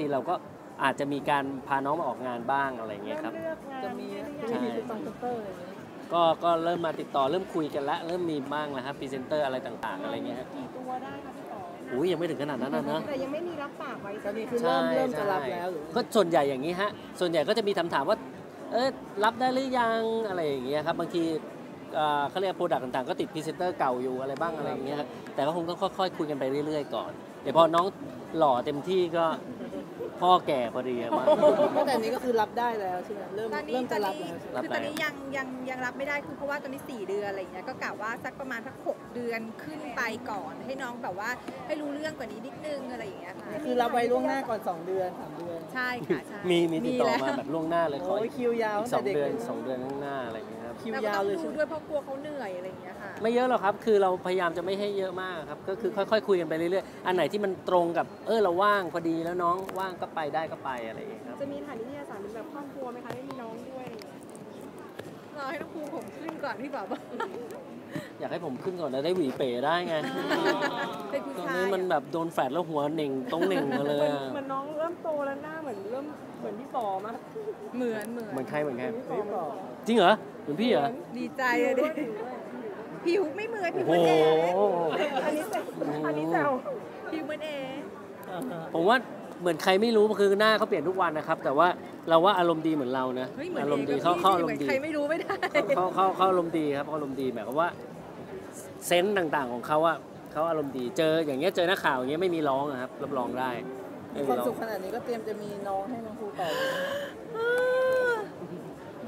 ทีเราก็อาจจะมีการพาน้องมาออกงานบ้างอะไรเงี้ยครับเลือกงานจะมีได้หรือใช่ยังมีเป็นตองเตอร์อะไรอย่างเงี้ยก็ก็เริ่มมาติดต่อเริ่มคุยกันแล้วเริ่มมีบ้างแล้วครับพรีเซนเตอร์อะไรต่างๆ อะไรเงี้ยครับกี่ตัวได้คะพี่ป๋ออุ้ยยังไม่ถึงขนาดนั้นนะเนอะแต่ยังไม่มีรับปากไว้ตอนนี้คือใช่เริ่มเริ่มจะใช่รับแล้วหรือก็ส่วนใหญ่อย่างนี้ฮะส่วนใหญ่ก็จะมีคำถามว่าเออรับได้หรือยังอะไรอย่างเงี้ยครับบางทีเอ่อเขาเรียกโปรดักต์ต่างๆก็ติดพรีเซนเตอร์เก่าอยู่อะไรบ้างอะไรอย่างเงี้ยครับแต่ก็คงต้องค่อยๆคุยกันไปเรื่อยๆก่อนเดี๋ยวพอน้องหล่อเต็มที่ก็ พ่อแก่พอดีอะมาแต่อันนี้ก็คือรับได้แล้วใช่ไหมเริ่มตอนนี้เริ่มตอจะนรับนี้แล้วใช่ไหมรับคือตอนนี้ยังยังยังรับไม่ได้คือเพราะว่าตอนนี้4เดือนอะไรอย่างเงี้ยก็กะว่าสักประมาณสักหกเดือนขึ้นไปก่อน ให้น้องแบบว่าให้รู้เรื่องกว่านี้นิดนึงอะไรอย่างเงี้ยค่ะคือรับไว้ล่วงหน้าก่อน 2 เดือนสามเดือน ใช่ค่ะใช่มีมีติดต่อแล้วมาแบบล่วงหน้าเลยขอโอ้ยอีกคิวยาวอีกสตั้องแต่ด็กเดือนลย สองเดือนข้างหน้าอะไรอย่างเงี้ย ครับคิวแล้วก็ยาวต้องเลยดูใช่ไหมด้วยเพราะกลัวเขาเหนื่อยอะไรอย่างเงี้ยค่ะ ไม่เยอะหรอกครับคือเราพยายามจะไม่ให้เยอะมากครับก็คือค่อยๆคุยกันไปเรื่อยๆอันไหนที่มันตรงกับเออเราว่างพอดีแล้วน้องว่างก็ไปได้ก็ไปอะไรอย่างเงี้ยครับ จะมีฐานนิตยสารเป็นแบบครอบครัวไหมคะไม่มีน้องด้วยอะไรอย่างเงี้ยรอให้น้องภูมิผมขึ้นก่อนพี่บอกว่าอยากให้ผมขึ้นก่อนแล้วได้หวีเป๋ได้ไง เป็นผู้ตอนชายนี้มันแบบโดนแฟดแล้วหัวเหน่งตรงเหน่งมาเลยเหมือนอะเหมือนน้องเริ่มโตแล้วหน้าเหมือนเริ่ม เหมือนพี่ป๋อมากเหมือนเหมือนเหมือนใครเหมือนใครไม่บอกจริงเหรอเหมือนพี่เหรอดีใจอะดิผิวไม่เหมือนผิโอ้วโหเหมือนเออันนี้แซวอันนี้แซวผิวเหมือนเอผมว่าเหมือนใครไม่รู้คือหน้าเขาเปลี่ยนทุกวันนะครับ แต่ว่าเราว่าอารมณ์ดีเหมือนเรานะเฮ้ยเหมือนอาเอรมณ์ดีกับเขาพี่เขาอาเหรมืมอนณ์ดีใครไม่รู้ไม่ได้เขาเขาเขาอารมณ์ดีครับเขาอารมณ์ดีหมายความว่าเซนต์ต่างๆของเขาอะเขาอารมณ์ดีเจออย่างเงี้ยเจอนักข่าวอย่างเงี้ยไม่มีร้องอะครับรับรองได้ไม่มีมี ความร้องสุขขนาดนี้ก็เตรียมจะมีน้องให้น้องครูต่อ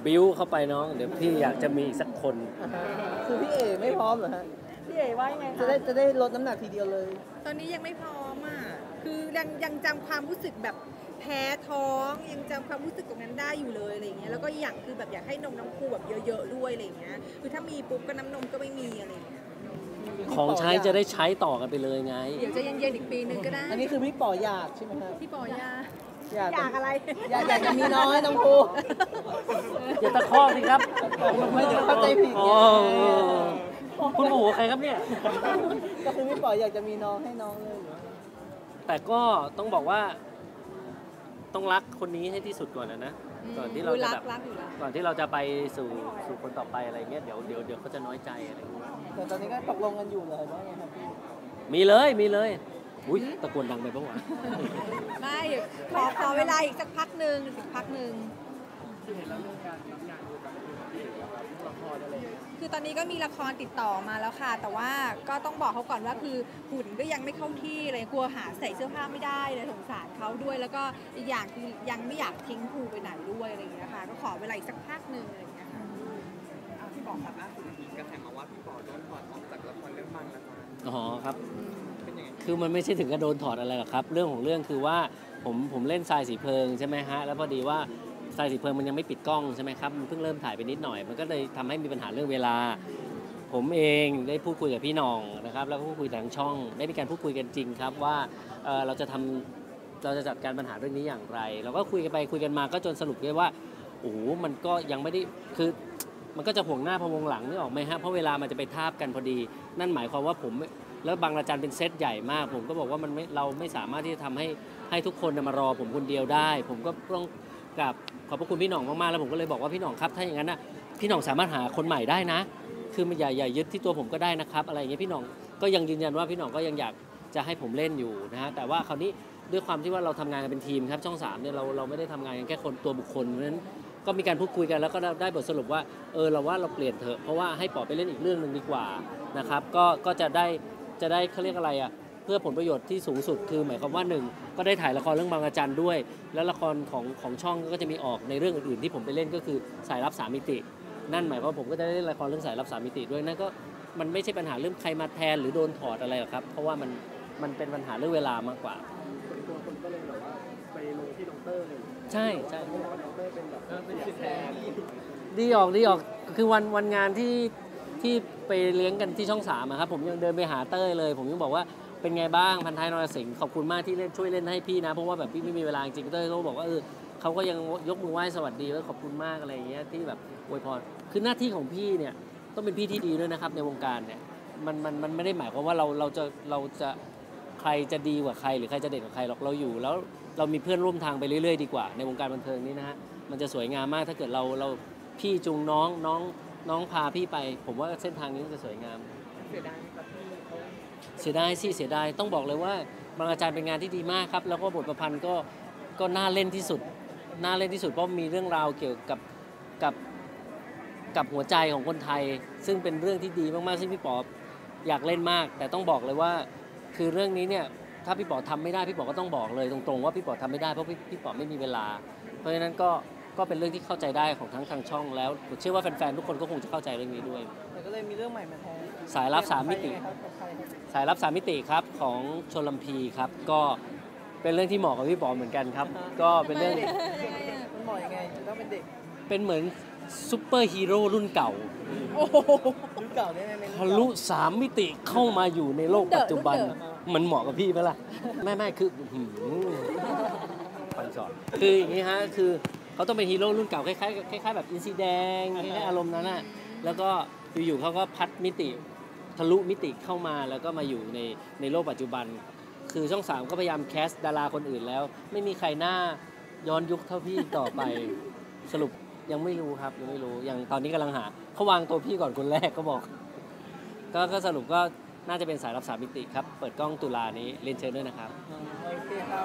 บิ้วเข้าไปน้อง เดี๋ยวพี่อยากจะมีอีกสักคน คือพี่เอไม่พร้อมเหรอฮะพี่เอ๋ว่ายังไงจะคะได้จะได้ลดน้ำหนักทีเดียวเลย ตอนนี้ยังไม่พร้อมอะคือยังยังจำความรู้สึกแบบแพ้ท้องยังจำความรู้สึกตรงนั้นได้อยู่เลยอะไรอย่างเงี้ยแล้วก็อย่างคือแบบอยากให้นมน้องครูแบบเยอะๆด้วยอะไรอย่างเงี้ยคือถ้ามีปุ๊บก็น้ำนมก็ไม่มีอะไรอย่างเงี้ย ของใช้จะได้ใช้ต่อกันไปเลยไง เดี๋ยวจะเย็นๆอีกปีนึงก็ได้ อันนี้คือพี่ป๋ออยากใช่ไหมฮะพี่ปอยาอยากอยากอะไร อยากอยากจะมีน้องให้น้องครูอย่าตะคอกสิครับไม่ถึงเข้าใจผิดไงอ๋อคุณโมโหใครครับเนี่ย ก็คือพี่ป๋ออยากจะมีน้องให้น้องเลยเหรอแต่ก็ต้องบอกว่า ต้องรักคนนี้ให้ที่สุดก่อนนะนะ ก่อนที่เราจะรัแบกบรักอยู่แล้วก่อนที่เราจะไปสู่สู่คนต่อไปอะไรเงี้ยเดี๋ยวเดี๋ยวเดี๋ยวเขาจะน้อยใจอะไรเงี้ยแต่ตอนนี้ก็ตกลงกันอยู่เลยว่าไงครับพี่มีเลยมีเลยอุ้ยตะโกนดังไปปะวะไม่ขอขอเวลาอีกสักพักหนึ่งอีกสักพักหนึ่ง คือตอนนี้ก็มีละครติดต่อมาแล้วค่ะ แต่ว่าก็ต้องบอกเขาก่อนว่าคือหุ่นก็ยังไม่เข้าที่เลยกลัวหาใส่เสื้อผ้าไม่ได้เลยสงสารเขาด้วย แล้วก็อีกอย่างคือยังไม่อยากทิ้งภูไปไหนด้วยอะไรอย่างเงี้ยค่ะ ก็ขอเวลาอีกสักพักหนึ่งอะไรอย่างเงี้ยค่ะอะพี่บอกครับล่าสุดมีกระแสมาว่าพี่บอกโดนถอดออกจากละครเรื่องบางละครอ๋อครับเป็นยังไงคือมันไม่ใช่ถึงกับโดนถอดอะไรหรอกครับ เรื่องของเรื่องคือว่าผมผมเล่นทรายสีเพลิงใช่ไหมฮะแล้วพอดีว่า ทรายสีเพลิงมันยังไม่ปิดกล้องใช่ไหมครับมันเพิ่งเริ่มถ่ายไปนิดหน่อย มันก็เลยทำให้มีปัญหาเรื่องเวลา ผมเองได้พูดคุยกับพี่น้องนะครับแล้วก็พูดคุยทางช่อง ได้มีการพูดคุยกันจริงครับว่าเเราจะทำเราจะจัดการปัญหาเรื่องนี้อย่างไร เราก็คุยกันไปคุยกันมาก็จนสรุปได้ว่าโอ้โหมันก็ยังไม่ได้คือมันก็จะห่วงหน้าพวงหลังนึกออกไหมฮะเพราะเวลามันจะไปทาบกันพอดี นั่นหมายความว่าผมแล้วบางระจันเป็นเซตใหญ่มาก ผมก็บอกว่ามันไม่เราไม่สามารถที่จะทำให้ให้ทุกคนมารอผมคนเดียวได้ ผมก็ต้อง กราบขอบพระคุณพี่หน่องมากๆแล้วผมก็เลยบอกว่าพี่หน่องครับ ถ้าอย่างนั้นนะพี่หน่องสามารถหาคนใหม่ได้นะ คือมันอย่าอย่ายึดที่ตัวผมก็ได้นะครับอะไรอย่างเงี้ยพี่หน่องก็ยังยืนยันว่าพี่หน่องก็ยังอยากจะให้ผมเล่นอยู่นะฮะแต่ว่าคราวนี้ด้วยความที่ว่าเราทำงานกันเป็นทีมครับช่องสามเนี่ยเราเราไม่ได้ทำงานกันแค่คนตัวบุคคลเพราะฉะนั้นก็มีการพูดคุยกันแล้วก็ได้บทสรุปว่าเออเราว่าเราเปลี่ยนเถอะเพราะว่าให้ปอไปเล่นอีกเรื่องหนึ่งดีกว่านะครับก็ก็จะได้จะได้เขาเรียกอะไรอะ เพื่อผลประโยชน์ที่สูงสุดคือหมายความว่าหนึ่งก็ได้ถ่ายละครเรื่องบางอาจารย์ด้วย แล้วละครของของช่องก็จะมีออกในเรื่องอื่นๆที่ผมไปเล่นก็คือสายรับสามิติ นั่นหมายความว่าผมก็จะได้เล่นละครเรื่องสายรับสามิติด้วยนั่นก็มันไม่ใช่ปัญหาเรื่องใครมาแทนหรือโดนถอดอะไรหรอกครับ เพราะว่ามันมันเป็นปัญหาเรื่องเวลามากกว่าตัวคนก็เลยแบบว่าไปลงที่ดอกเตอร์เลยใช่ใช่เพราะว่าดอกเตอร์เป็นแบบเป็นแทนดีออกดีออกคือวันวันงานที่ที่ไปเลี้ยงกันที่ช่องสามครับผมยังเดินไปหาเต้ยเลย ผมยังบอกว่า เป็นไงบ้างพันท้ายนรสิงห์ขอบคุณมากที่เล่นช่วยเล่นให้พี่นะ เพราะว่าแบบพี่ไม่มีเวลาจริงๆเต้ยเขาบอกว่าเออเขาก็ยังยกมือไหว้สวัสดีว่าขอบคุณมากอะไรอย่างเงี้ยที่แบบอวยพรคือหน้าที่ของพี่เนี่ยต้องเป็นพี่ที่ดีด้วยนะครับในวงการเนี่ยมันมันมันไม่ได้หมายความว่าเราเราจะเราจะใครจะดีกว่าใครหรือใครจะเด่นกว่าใครหรอกเราอยู่ แล้วเรามีเพื่อนร่วมทางไปเรื่อยๆดีกว่าในวงการบันเทิงนี้นะฮะมันจะสวยงามมากถ้าเกิดเราเราพี่จูงน้องน้องน้องพาพี่ไป ผมว่าเส้นทางนี้จะสวยงามเสียดาย เสียดายสิเสียดายต้องบอกเลยว่าบางอาจารย์เป็นงานที่ดีมากครับ แล้วก็บทประพันธ์ก็ก็น่าเล่นที่สุด น่าเล่นที่สุดเพราะมีเรื่องราวเกี่ยวกับกับกับหัวใจของคนไทย ซึ่งเป็นเรื่องที่ดีมากๆซึ่งพี่ป๋ออยากเล่นมาก แต่ต้องบอกเลยว่า คือเรื่องนี้เนี่ยถ้าพี่ป๋อทำไม่ได้พี่ป๋อก็ต้องบอกเลยตรงๆว่าพี่ป๋อทำไม่ได้เพราะพี่พี่ป๋อไม่มีเวลา เพราะฉะนั้นก็ก็เป็นเรื่องที่เข้าใจได้ของทั้งทางช่องแล้วผมเชื่อว่าแฟนๆทุกคนก็คงจะเข้าใจเรื่องนี้ด้วย แต่ก็เลยมีเรื่องใหม่มาแทน สายลับสามมิติครับกับใครครับสายรับสามมิติครับของชนลำพีครับ ก็เป็นเรื่องที่เหมาะกับพี่ป๋อเหมือนกันครับ ก็เป็นเรื่องมันเหมาะยังไงต้องเป็นเด็ก เป็นเหมือนซูเปอร์ฮีโร่รุ่นเก่ารุ่นเก่าเนี่ยในทะลุสามมิติเข้ามาอยู่ในโลกปัจจุบัน มันเหมาะกับพี่ไหมล่ะไม่ไม่คืออื้อหือฟันสอนคืออย่างนี้ฮะคือเขาต้องเป็นฮีโร่รุ่นเก่าคล้ายๆคล้ายๆแบบอินซีแดงคล้ายๆอารมณ์นั้นน่ะแล้วก็อยู่ๆเขาก็พัดมิติ ทะลุมิติเข้ามาแล้วก็มาอยู่ในในโลกปัจจุบัน คือช่องสามก็พยายามแคสดาราคนอื่นแล้ว ไม่มีใครหน้าย้อนยุคเท่าพี่ต่อไปสรุปยังไม่รู้ครับยังไม่รู้ยังตอนนี้กำลังหาเขาวางตัวพี่ก่อนคนแรกก็บอก ก็ก็สรุปก็น่าจะเป็นสายรับสามมิติครับ เปิดกล้องตุลานี้เรียนเชิญด้วยนะครับโอเคครับ